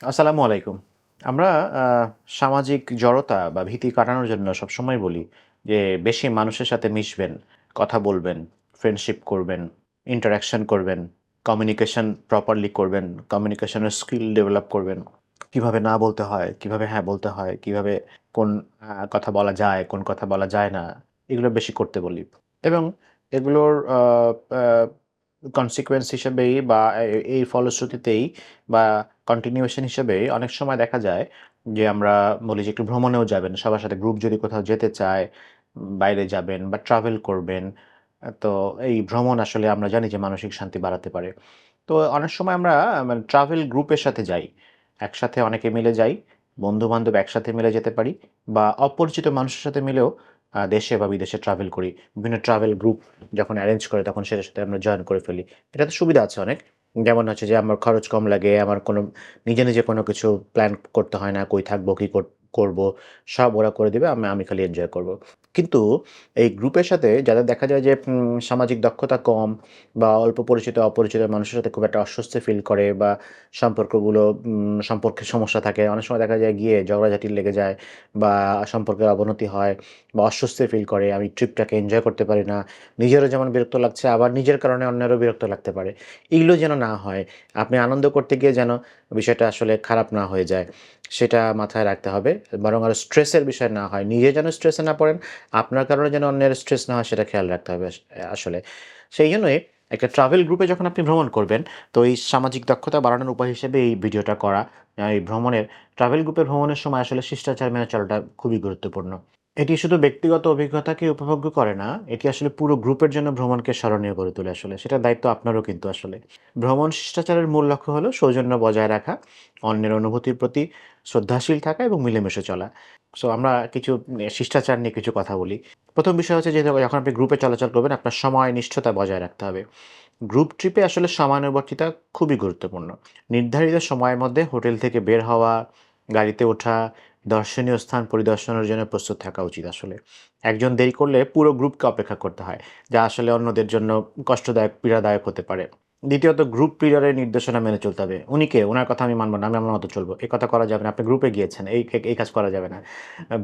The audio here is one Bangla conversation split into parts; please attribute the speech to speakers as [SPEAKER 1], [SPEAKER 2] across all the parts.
[SPEAKER 1] আসসালামু আলাইকুম। আমরা সামাজিক জড়তা বা ভীতি কাটানোর জন্য সবসময় বলি যে, বেশি মানুষের সাথে মিশবেন, কথা বলবেন ফ্রেন্ডশিপ করবেন ইন্টারাকশন করবেন কমিউনিকেশন প্রপারলি করবেন কমিউনিকেশনের স্কিল ডেভেলপ করবেন। কীভাবে না বলতে হয়, কীভাবে হ্যাঁ বলতে হয়, কীভাবে কোন কথা বলা যায়, কোন কথা বলা যায় না, এগুলো বেশি করতে বলি। এবং এগুলোর কনসিকুয়েন্স হিসেবেই বা এই ফলশ্রুতিতেই বা কন্টিনিউয়েশন হিসেবে অনেক সময় দেখা যায় যে আমরা বলি যে একটু ভ্রমণেও যাবেন, সবার সাথে গ্রুপ যদি কোথাও যেতে চায়, বাইরে যাবেন বা ট্রাভেল করবেন, তো এই ভ্রমণ আসলে আমরা জানি যে মানসিক শান্তি বাড়াতে পারে। তো অনেক সময় আমরা মানে ট্রাভেল গ্রুপের সাথে যাই, একসাথে অনেকে মিলে যাই বন্ধু বান্ধব একসাথে মিলে যেতে পারি বা অপরিচিত মানুষের সাথে মিলেও দেশে বা বিদেশে ট্রাভেল করি। বিভিন্ন ট্রাভেল গ্রুপ যখন অ্যারেঞ্জ করে তখন সেটার সাথে আমরা জয়েন করে ফেলি। এটাতে সুবিধা আছে অনেক। যেমন হচ্ছে যে আমার খরচ কম লাগে, আমার কোনো নিজে নিজে কোনো কিছু প্ল্যান করতে হয় না, কই থাকব, কী করব করব, সব ওরা করে দেবে, আমি আমি খালি এনজয় করব। কিন্তু এই গ্রুপের সাথে যাদের দেখা যায় যে সামাজিক দক্ষতা কম বা অল্প পরিচিত, অপরিচিত মানুষের সাথে খুব একটা অস্বস্তি ফিল করে বা সম্পর্কগুলো সম্পর্কে সমস্যা থাকে, অনেক সময় দেখা যায় গিয়ে ঝগড়াঝাটি লেগে যায় বা সম্পর্কের অবনতি হয় বা অস্বস্তি ফিল করে, আমি ট্রিপটাকে এনজয় করতে পারি না, নিজেরও যেমন বিরক্ত লাগছে, আবার নিজের কারণে অন্যেরও বিরক্ত লাগতে পারে। এগুলো যেন না হয়, আপনি আনন্দ করতে গিয়ে যেন বিষয়টা আসলে খারাপ না হয়ে যায়, সেটা মাথায় রাখতে হবে। বরং আরও স্ট্রেসের বিষয় না হয়, নিজে যেন স্ট্রেসে না পড়েন আপনার কারণে যেন অন্যের স্ট্রেস না হয়, সেটা খেয়াল রাখতে হবে আসলে। সেই জন্যই একটা ট্রাভেল গ্রুপে যখন আপনি ভ্রমণ করবেন, তো এই সামাজিক দক্ষতা বাড়ানোর উপায় হিসেবে এই ভিডিওটা করা, এই ভ্রমণের ট্রাভেল গ্রুপে ভ্রমণের সময় আসলে শিষ্টাচার মেনে চলাটা খুবই গুরুত্বপূর্ণ। এটি শুধু ব্যক্তিগত অভিজ্ঞতাকে উপভোগ্য করে না, এটি আসলে পুরো গ্রুপের জন্য ভ্রমণকে স্মরণীয় করে তোলে আসলে, সেটা দায়িত্ব আপনারও কিন্তু আসলে। ভ্রমণ শিষ্টাচারের মূল লক্ষ্য হলো সৌজন্য বজায় রাখা, অন্যের অনুভূতির প্রতি শ্রদ্ধাশীল থাকা এবং মিলেমিশে চলা। সো আমরা কিছু শিষ্টাচার নিয়ে কিছু কথা বলি। প্রথম বিষয় হচ্ছে যে, যখন আপনি গ্রুপে চলাচল করবেন, আপনার সময় নিষ্ঠতা বজায় রাখতে হবে। গ্রুপ ট্রিপে আসলে সময়ানুবর্তিতা খুবই গুরুত্বপূর্ণ। নির্ধারিত সময়ের মধ্যে হোটেল থেকে বের হওয়া, গাড়িতে ওঠা, দর্শনীয় স্থান পরিদর্শনের জন্য প্রস্তুত থাকা উচিত আসলে। একজন দেরি করলে পুরো গ্রুপকে অপেক্ষা করতে হয়, যা আসলে অন্যদের জন্য কষ্টদায়ক, পীড়াদায়ক হতে পারে। দ্বিতীয়ত গ্রুপ লিডারের নির্দেশনা মেনে চলতে হবে। উনিকে ওনার কথা আমি মানবো না, আমি আমার মতো চলবো। এই কথা করা যাবে না, আপনি গ্রুপে গিয়েছেন, এই এই কাজ করা যাবে না।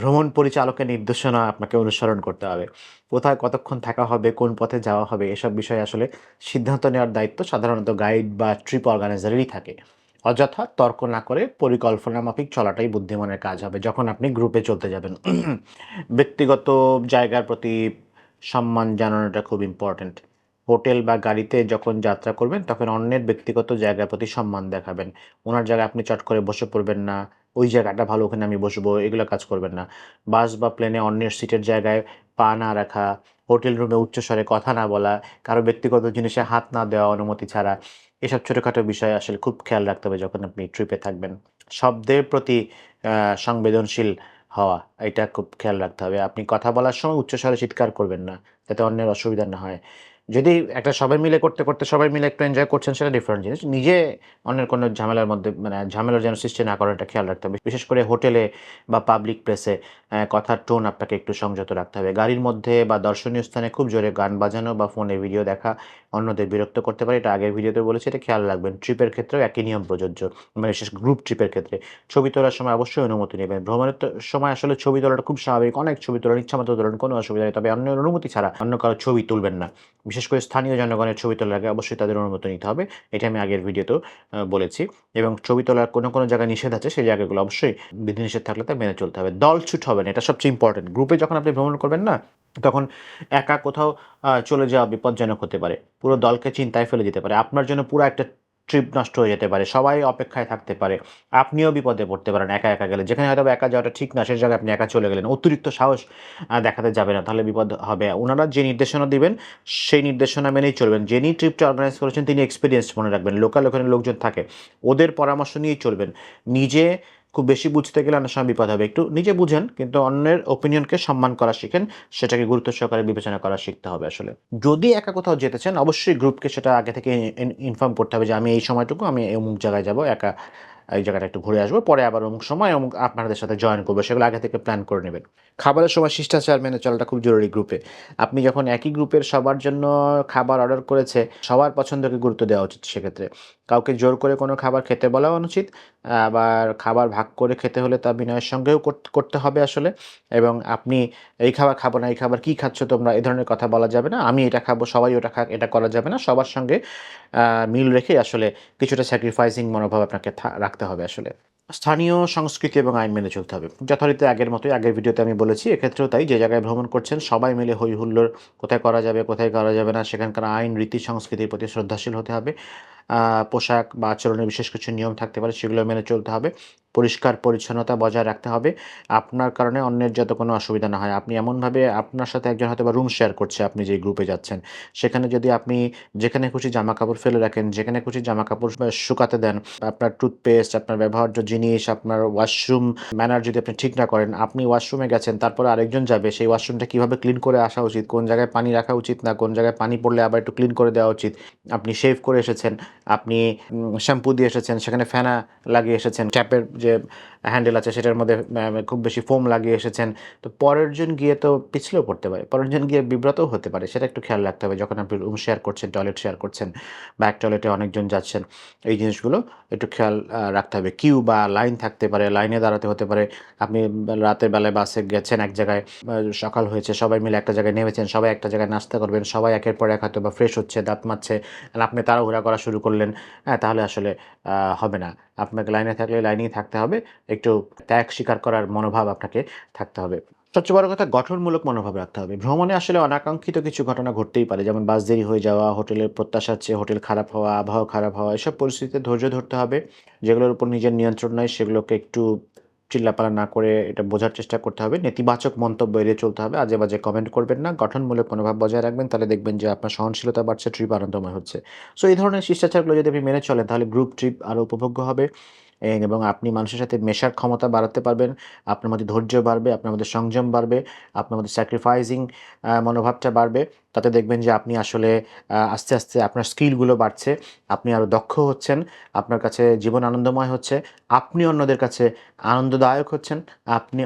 [SPEAKER 1] ভ্রমণ পরিচালকের নির্দেশনা আপনাকে অনুসরণ করতে হবে। কোথায় কতক্ষণ থাকা হবে, কোন পথে যাওয়া হবে, এসব বিষয়ে আসলে সিদ্ধান্ত নেওয়ার দায়িত্ব সাধারণত গাইড বা ট্রিপ অর্গানাইজারেরই থাকে। অযথা তর্ক না করে পরিকল্পনা মাফিক চলাটাই বুদ্ধিমানের কাজ হবে, যখন আপনি গ্রুপে চলতে যাবেন। ব্যক্তিগত জায়গার প্রতি সম্মান জানানোটা খুব ইম্পর্ট্যান্ট হোটেল বা গাড়িতে যখন যাত্রা করবেন, তখন অন্যের ব্যক্তিগত জায়গার প্রতি সম্মান দেখাবেন। ওনার জায়গায় আপনি চট করে বসে পড়বেন না, ওই জায়গাটা ভালো, ওখানে আমি বসবো এগুলো কাজ করবেন না। বাস বা প্লেনে অন্যের সিটের জায়গায় পা না রাখা, হোটেল রুমে উচ্চস্বরে কথা না বলা, কারও ব্যক্তিগত জিনিসে হাত না দেওয়া অনুমতি ছাড়া, এসব ছোটোখাটো বিষয় আসলে খুব খেয়াল রাখতে হবে যখন আপনি ট্রিপে থাকবেন। শব্দের প্রতি সংবেদনশীল হওয়া, এটা খুব খেয়াল রাখতে হবে। আপনি কথা বলার সময় উচ্চস্বরে চিৎকার করবেন না, যাতে অন্যের অসুবিধা না হয়। যদি একটা সবাই মিলে করতে করতে সবাই মিলে একটু এনজয় করছেন, সেটা ডিফারেন্ট জিনিস। নিজে অন্যের কোনো ঝামেলার মধ্যে মানে ঝামেলার যেন সৃষ্টি না করার এটা খেয়াল রাখতে হবে। বিশেষ করে হোটেলে বা পাবলিক প্লেসে কথার টোন আপনাকে একটু সংযত রাখতে হবে। গাড়ির মধ্যে বা দর্শনীয় স্থানে খুব জোরে গান বাজানো বা ফোনে ভিডিও দেখা, অন্যদের বিরক্ত করতে পারে, এটা আগের ভিডিওতে বলেছি, এটা খেয়াল রাখবেন। ট্রিপের ক্ষেত্রেও একই নিয়ম প্রযোজ্য মানে বিশেষ গ্রুপ ট্রিপের ক্ষেত্রে। ছবি তোলার সময় অবশ্যই অনুমতি নেবেন। ভ্রমণের সময় আসলে ছবি তোলাটা খুব স্বাভাবিক। অনেক ছবি তোলার ইচ্ছা মতো তোলেন, কোনো অসুবিধা নেই। তবে অন্য অনুমতি ছাড়া অন্য কারও ছবি তুলবেন না। বিশেষ করে স্থানীয় জনগণের ছবি তোলার আগে অবশ্যই তাদের অনুমতি নিতে হবে। এটা আমি আগের ভিডিওতেও বলেছি। এবং ছবি তোলার কোনো কোনো জায়গায় নিষেধ আছে, সেই জায়গাগুলো অবশ্যই বিধিনিষেধ থাকলে তা মেনে চলতে হবে। দল ছুট হবে না, এটা সবচেয়ে ইম্পর্টেন্ট গ্রুপে যখন আপনি ভ্রমণ করবেন না, তখন একা কোথাও চলে যাওয়া বিপজ্জনক হতে পারে। পুরো দলকে চিন্তায় ফেলে দিতে পারে। আপনার জন্য পুরো একটা ট্রিপ নষ্ট হয়ে যেতে পারে, সবাই অপেক্ষায় থাকতে পারে, আপনিও বিপদে পড়তে পারেন, একা একা গেলে। যেখানে হয়তো একা যাওয়াটা ঠিক না সেই জায়গায় আপনি একা চলে গেলেন, অতিরিক্ত সাহস দেখাতে যাবে না, তাহলে বিপদ হবে। ওনারা যে নির্দেশনা দিবেন, সেই নির্দেশনা মেনেই চলবেন। যিনি ট্রিপটা অর্গানাইজ করেছেন, তিনি এক্সপিরিয়েন্স মনে রাখবেন। লোকাল ওখানে লোকজন থাকে, ওদের পরামর্শ নিয়েই চলবেন। নিজে খুব বেশি বুঝতে গেলে অনেক সময় বিপদ হবে। একটু নিজে বুঝেন, কিন্তু অন্যের ওপিনিয়নকে সম্মান করা শিখেন, সেটাকে গুরুত্ব সহকারে বিবেচনা করা শিখতে হবে আসলে। যদি একা কোথাও যেতে চান, অবশ্যই গ্রুপকে সেটা আগে থেকে ইনফর্ম করতে হবে যে আমি এই সময়টুকু, আমি অমুক জায়গায় যাব, একা এই জায়গাটা একটু ঘুরে আসব পরে আবার অমুক সময় অমুক আপনাদের সাথে জয়েন করব সেগুলো আগে থেকে প্ল্যান করে নেবেন খাবারের সময় শিষ্টাচার মেনে চলাটা খুব জরুরি গ্রুপে আপনি যখন একই গ্রুপের সবার জন্য খাবার অর্ডার করেছে সবার পছন্দকে গুরুত্ব দেওয়া উচিত সেক্ষেত্রে কাউকে জোর করে কোনো খাবার খেতে বলা অনুচিত। আবার খাবার ভাগ করে খেতে হলে তা বিনয়ের সঙ্গেও করতে হবে আসলে এবং আপনি এই খাবার খাব না, এই খাবার কি খাচ্ছ তোমরা? এ ধরনের কথা বলা যাবে না। আমি এটা খাব, সবাই ওটা খাক, এটা করা যাবে না। সবার সঙ্গে মিল রেখে আসলে কিছুটা স্যাক্রিফাইসিং মনোভাব আপনাকে থা রাখতে হবে আসলে। স্থানীয় সংস্কৃতি এবং আইন মেনে চলতে হবে। যথারীতি আগের মতোই আগের ভিডিওতে আমি বলেছি, এক্ষেত্রেও তাই যে জায়গায় ভ্রমণ করছেন সবাই মিলে হৈ হুল্লোর কোথায় করা যাবে, কোথায় করা যাবে না সেখানকার আইন, রীতি, সংস্কৃতির প্রতি শ্রদ্ধাশীল হতে হবে। পোশাক বা আচরণের বিশেষ কিছু নিয়ম থাকতে পারে সেগুলো মেনে চলতে হবে। পরিষ্কার পরিচ্ছন্নতা বজায় রাখতে হবে। আপনার কারণে অন্যের যাতে কোনো অসুবিধা না হয়। আপনি এমনভাবে আপনার সাথে একজন হয়তো বা রুম শেয়ার করছে আপনি যেই গ্রুপে যাচ্ছেন। সেখানে যদি আপনি যেখানে খুশি জামা কাপড় ফেলে রাখেন, যেখানে খুশি জামা কাপড় শুকাতে দেন, আপনার টুথপেস্ট, আপনার ব্যবহার্য জিনিস, আপনার ওয়াশরুম ম্যানার যদি আপনি ঠিক না করেন, আপনি ওয়াশরুমে গেছেন তারপরে আরেকজন যাবে সেই ওয়াশরুমটা কীভাবে ক্লিন করে আসা উচিত, কোন জায়গায় পানি রাখা উচিত না, কোন জায়গায় পানি পড়লে আবার একটু ক্লিন করে দেওয়া উচিত। আপনি শেভ করে এসেছেন, আপনি শ্যাম্পু দিয়ে এসেছেন, সেখানে ফেনা লাগিয়ে এসেছেন, ট্যাপের যে হ্যান্ডেল আছে সেটার মধ্যে খুব বেশি ফোম লাগিয়ে এসেছেন। তো পরের জন গিয়ে তো পিছলেও পড়তে পারে। পরের জন গিয়ে বিব্রতও হতে পারে। সেটা একটু খেয়াল রাখতে হবে যখন আপনি রুম শেয়ার করছেন, টয়লেট শেয়ার করছেন বা এক টয়লেটে অনেকজন যাচ্ছেন। এই জিনিসগুলো একটু খেয়াল রাখতে হবে। কিউ বা লাইন থাকতে পারে, লাইনে দাঁড়াতে হতে পারে। আপনি রাতের বেলায় বাসে গেছেন এক জায়গায়, সকাল হয়েছে সবাই মিলে একটা জায়গায় নেমেছেন, সবাই একটা জায়গায় নাস্তা করবেন, সবাই একের পর এক হয়তোবা ফ্রেশ হচ্ছে, দাঁত। আর আপনি তাড়াহুড়া করা শুরু করলেন, হ্যাঁ? তাহলে আসলে হবে না। আপনাকে লাইনে থাকলে লাইনেই থাকতে হবে। একটু ত্যাগ স্বীকার করার মনোভাব আপনাকে থাকতে হবে। সবচেয়ে বড় কথা গঠনমূলক মনোভাব রাখতে হবে। ভ্রমণে আসলে অনাকাঙ্ক্ষিত কিছু ঘটনা ঘটতেই পারে। যেমন বাস দেরি হয়ে যাওয়া, হোটেলের প্রত্যাশা চেয়ে হোটেল খারাপ হওয়া, আবহাওয়া খারাপ হওয়া। এসব পরিস্থিতিতে ধৈর্য ধরতে হবে। যেগুলোর উপর নিজের নিয়ন্ত্রণ নয় সেগুলোকে একটু চিল্লাপালা না করে এটা বোঝার চেষ্টা করতে হবে। নেতিবাচক মন্তব্য এড়িয়ে চলতে হবে। আজে-বাজে কমেন্ট করবেন না। গঠনমূলক মনোভাব বজায় রাখবেন। তাহলে দেখবেন যে আপনার সহনশীলতা বাড়ছে, ট্রিপ আনন্দময় হচ্ছে। সো এই ধরনের শিষ্টাচারগুলো যদি আপনি মেনে চলেন তাহলে গ্রুপ ট্রিপ আরও উপভোগ্য হবে এবং আপনি মানুষের সাথে মেশার ক্ষমতা বাড়াতে পারবেন। আপনার মধ্যে ধৈর্য বাড়বে, আপনার মধ্যে সংযম বাড়বে, আপনার মধ্যে স্যাক্রিফাইসিং আ মনোভাবটা বাড়বে। তাতে দেখবেন যে আপনি আসলে আস্তে, আস্তে আপনার স্কিলগুলো বাড়ছে। আপনি আরও দক্ষ হচ্ছেন। আপনার কাছে জীবন আনন্দময় হচ্ছে। আপনি অন্যদের কাছে আনন্দদায়ক হচ্ছেন। আপনি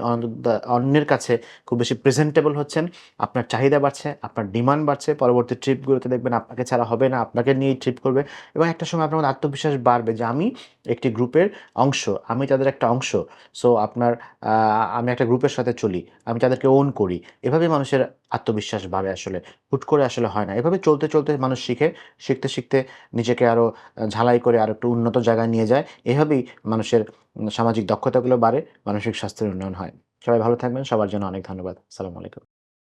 [SPEAKER 1] অন্যের কাছে খুব বেশি প্রেজেন্টেবল হচ্ছেন। আপনার চাহিদা বাড়ছে, আপনার ডিমান্ড বাড়ছে। পরবর্তী ট্রিপগুলোতে দেখবেন আপনাকে ছাড়া হবে না, আপনাকে নিয়েই ট্রিপ করবে এবং একটা সময় আপনার মধ্যে আত্মবিশ্বাস বাড়বে যে আমি একটি গ্রুপের অংশ। আমি তাদের একটা অংশ। সো আপনার আমি একটা গ্রুপের সাথে চলি। আমি তাদেরকে ওন করি। এভাবেই মানুষের আত্মবিশ্বাস বাড়ে আসলে। হুট করে আসলে হয় না। এভাবে চলতে, চলতে মানুষ শিখে। শিখতে, শিখতে নিজেকে আরও আ ঝালাই করে আরও একটু উন্নত জায়গায় নিয়ে যায়। এভাবেই মানুষের সামাজিক দক্ষতাগুলো বাড়ে, মানসিক স্বাস্থ্যের উন্নয়ন হয়। সবাই ভালো থাকবেন। সবার জন্য অনেক ধন্যবাদ। আসসালামু আলাইকুম।